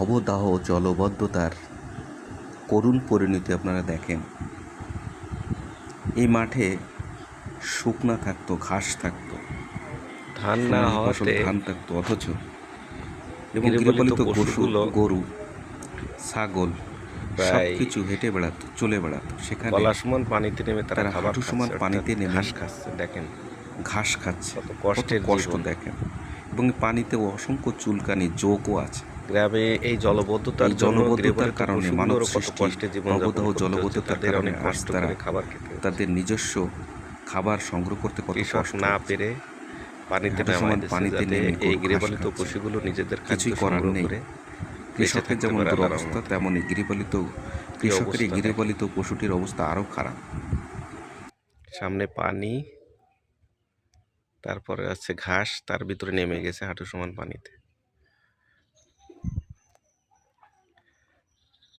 ভবদাহ জলবদ্ধতার করুণ পরিণতি আপনারা দেখেন। এই মাঠে শুকনা থাকতো ঘাস থাকতো। ধান না হওয়াতে ধান থাকতো অথচ। এবং গৃহপালিত গরু ছাগল সব কিছু হেঁটে বেড়াতো চলে বেড়াতো। সেখানে গলা সমান পানিতে নেমে তারা খাবার সমান পানিতে নেমে ঘাস খাচ্ছে দেখেন। ঘাস খাচ্ছে। কত কষ্ট কষ্টের কষ্ট। দেখেন। এবং এই পানিতে অসংখ্য চুলকানি যোগও আছে। গ্রামে এই জলবদ্ধতার জলবদ্ধতার কারণে মানব কত সৃষ্টি কষ্টে জীবন অবদাহ জলবদ্ধতার কারণে আজ তারা করে খাবার খেতে তাদের নিজস্ব খাবার সংগ্রহ করতে কত কষ্ট না পেরে পানিতে সমান পানিতে নেমে এই গৃহপালিত পশুগুলো নিজেদের কিছুই করার নেই। করে কৃষকের যেমন দুরবস্থা তেমনই গৃহপালিত কৃষকের গৃহপালিত পশুটির অবস্থা আরও খারাপ। সামনে পানি তারপরে আছে ঘাস তার ভিতরে নেমে গেছে হাঁটু সমান পানিতে।